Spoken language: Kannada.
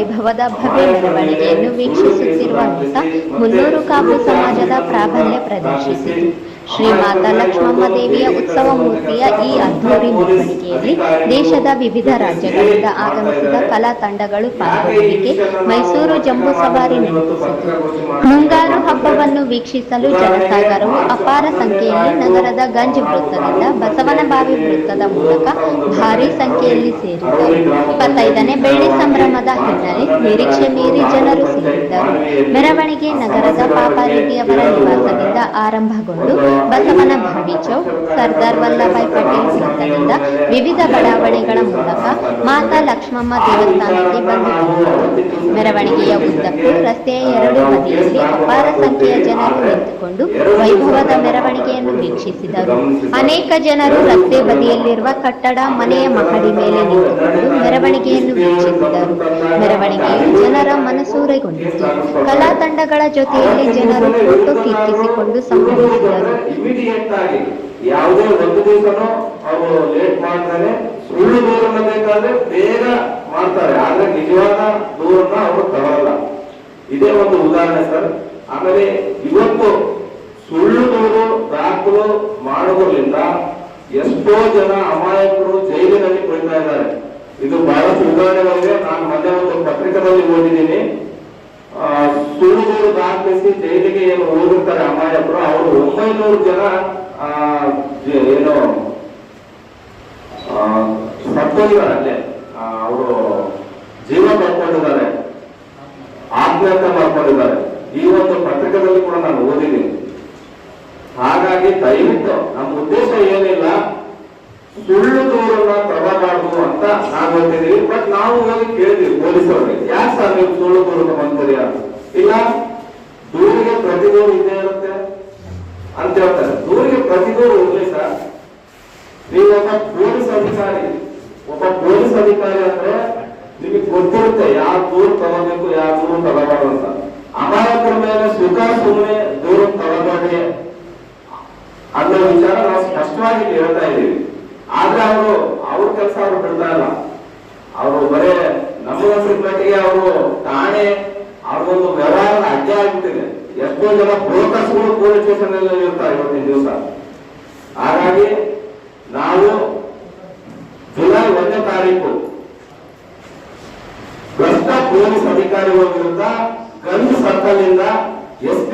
ವೈಭವದ ಭವ್ಯ ಮೆರವಣಿಗೆಯನ್ನು ವೀಕ್ಷಿಸುತ್ತಿರುವ ನೋಟ ಮುನ್ನೂರು ಕಾಪು ಸಮಾಜದ ಪ್ರಾಬಲ್ಯ ಪ್ರದರ್ಶಿಸಿತು. ಶ್ರೀ ಮಾತಾ ಲಕ್ಷ್ಮಮ್ಮ ದೇವಿಯ ಉತ್ಸವ ಮೂರ್ತಿಯ ಈ ಅದ್ಧೂರಿ ಮೆರವಣಿಗೆಯಲ್ಲಿ ದೇಶದ ವಿವಿಧ ರಾಜ್ಯಗಳಿಂದ ಆಗಮಿಸಿದ ಕಲಾ ತಂಡಗಳು ಪಾಲ್ಗೊಳ್ಳುವಿಕೆ ಮೈಸೂರು ಜಂಬೂ ಸವಾರಿ ನಡೆಸಿತು ಮುಂಗಾರು ಹಬ್ಬವನ್ನು ವೀಕ್ಷಿಸಲು ಜನಸಾಗರವು ಅಪಾರ ಸಂಖ್ಯೆಯಲ್ಲಿ ನಗರದ ಗಂಜ್ ವೃತ್ತದಿಂದ ಬಸವನಬಾವಿ ವೃತ್ತದ ಮೂಲಕ ಭಾರೀ ಸಂಖ್ಯೆಯಲ್ಲಿ ಸೇರಿದೆ. ಇಪ್ಪತ್ತೈದನೇ ಬೆಳ್ಳಿ ಸಂಭ್ರಮದ ಹಿನ್ನೆಲೆ ನಿರೀಕ್ಷೆ ಮೀರಿ ಜನರು ಸೇರಿದ್ದರು ಮೆರವಣಿಗೆ ನಗರದ ಪಾಪಾರೆಡ್ಡಿಯವರ ನಿವಾಸದಿಂದ ಆರಂಭಗೊಂಡು ಬಸವನ ಭಾವಿ ಚೌಕ್, ಸರ್ದಾರ್ ವಲ್ಲಭಾಯ್ ಪಟೇಲ್ ವೃತ್ತದಿಂದ ವಿವಿಧ ಬಡಾವಣೆಗಳ ಮೂಲಕ ಮಾತಾ ಲಕ್ಷ್ಮಮ್ಮ ದೇವಸ್ಥಾನಕ್ಕೆ ಬಂದು. ಮೆರವಣಿಗೆಯ ಉದ್ದಕ್ಕೂ ರಸ್ತೆಯ ಎರಡೂ ಬದಿಯಲ್ಲಿ ಅಪಾರ ಸಂಖ್ಯೆಯ ಜನರು ನಿಂತುಕೊಂಡು ವೈಭವದ ಮೆರವಣಿಗೆಯನ್ನು ವೀಕ್ಷಿಸಿದರು. ಅನೇಕ ಜನರು ರಸ್ತೆ ಬದಿಯಲ್ಲಿರುವ ಕಟ್ಟಡ, ಮನೆಯ ಮಹಡಿ ಮೇಲೆ ನಿಂತುಕೊಂಡು ಮೆರವಣಿಗೆಯನ್ನು ವೀಕ್ಷಿಸಿದರು. ಮೆರವಣಿಗೆಯು ಜನರ ಮನಸೂರೆಗೊಂಡಿತು. ಕಲಾ ತಂಡಗಳ ಜೊತೆಯಲ್ಲಿ ಜನರು ಫೋಟೋ ಇಮಿಡಿಯೇಟ್ ಆಗಿ ಯಾವುದೇ ಒಂದು ಅವರು ಲೇಟ್ ಮಾಡ್ತಾರೆ, ಸುಳ್ಳು ದೂರನ್ನ ಬೇಕಾದ್ರೆ ಬೇಗ ಮಾಡ್ತಾರೆ. ಆದ್ರೆ ನಿಜವಾದ ದೂರನ್ನ ಅವರು ತಗೊಳ್ಳಲ್ಲ ಇದೇ ಒಂದು ಉದಾಹರಣೆ ಸರ್. ಆಮೇಲೆ ಇವತ್ತು ಸುಳ್ಳು ದೂರು ದಾಖಲು ಮಾಡೋದ್ರಿಂದ ಎಷ್ಟೋ ಜನ ಅಮಾಯಕರು ಜೈಲಿನಲ್ಲಿ ಕುಳಿತಾ ಇದ್ದಾರೆ. ಇದು ಬಹಳಷ್ಟು ಉದಾಹರಣೆಗಳಿವೆ. ನಾನು ಮೊನ್ನೆ ಒಂದು ಪತ್ರಿಕೆಯಲ್ಲಿ ಓದಿದ್ದೀನಿ. ಸುಳ್ಳು ದೂರು ದಾಖಲಿಸಿ ಜೈಲಿಗೆ ಏನು ಹೋಗಿರ್ತಾರೆ ಅಮಾಯಕರು. ಅವರು ಒಂಬೈನೂರು ಜನ ಏನು ಸತ್ತೋಗಿದ್ದಾರೆ ಅವರು ಜೀವ ಪಡ್ಕೊಂಡಿದ್ದಾರೆ ಆತ್ಮಹತ್ಯೆ ಮಾಡ್ಕೊಂಡಿದ್ದಾರೆ. ಈ ಒಂದು ಪತ್ರಿಕೆದಲ್ಲಿ ಕೂಡ ನಾನು ಓದಿದ್ದೀನಿ. ಹಾಗಾಗಿ ದಯವಿಟ್ಟು ನಮ್ಮ ಉದ್ದೇಶ ಏನಿಲ್ಲ, ಸುಳ್ಳು ದೂರನ್ನ ತಗೋಬಾರ್ದು ಅಂತ ನಾವು ಹೇಳ್ತಿದ್ದೀವಿ ಬಟ್ ನಾವು ಹೋಗಿ ಕೇಳಿದ್ವಿ ಪೊಲೀಸರಿಗೆ ಯಾಕೆ ಸರ್ ನೀವು ಸುಳ್ಳು ದೂರ ಅಂತ? ಇಲ್ಲ, ದೂರಿಗೆ ಪ್ರತಿ ದೂರು ಇದ್ದೇ ಇರುತ್ತೆ ಅಂತ ಹೇಳ್ತಾರೆ. ದೂರಿಗೆ ಪ್ರತಿ ಇರಲಿ ಸರ್. ನೀವು ಅಧಿಕಾರಿ. ಒಬ್ಬ ಪೊಲೀಸ್ ಅಧಿಕಾರಿ ಅಂದ್ರೆ ನಿಮಗೆ ಗೊತ್ತಿರುತ್ತೆ ಯಾವ ದೂರು ತಗೋಬೇಕು ಯಾವ ದೂರು ತಗೋಬಾರ್ದು ಅಂತ. ಅಮಾಯಕರ ಮೇಲೆ ಸುಖ ಸುಮ್ಮನೆ ದೂರು ತಗೋಬೇಡಿ. ಅನ್ನೋ ವಿಚಾರ ನಾವು ಸ್ಪಷ್ಟವಾಗಿ ಹೇಳ್ತಾ ಇದ್ದೀವಿ. ಆದ್ರೆ ಅವರು, ಅವ್ರ ಕೆಲಸ ಅವ್ರು ಬಿಡ್ತಾ ಇಲ್ಲ. ಅವರು ಬರೇ ನಮಗನ್ಸಿದ ಮಟ್ಟಿಗೆ ಅವರು ಠಾಣೆ, ಅವ್ರಿಗೊಂದು ವ್ಯವಹಾರ ಅಡ್ಡ ಆಗ್ತಿದೆ ಎಷ್ಟೋ ಜನ ಬ್ರೋಕರ್ಸ್ಗಳು ಪೊಲೀಸ್ ಸ್ಟೇಷನ್ ಇರ್ತಾರೆ ಇವತ್ತಿನ ದಿವಸ. ಹಾಗಾಗಿ ತಾರೀಕು ಭ್ರಷ್ಟ ಪೊಲೀಸ್ ಅಧಿಕಾರಿಗಳ ವಿರುದ್ಧ ಗನ್ ಸರ್ಕಲ್ ಎಸ್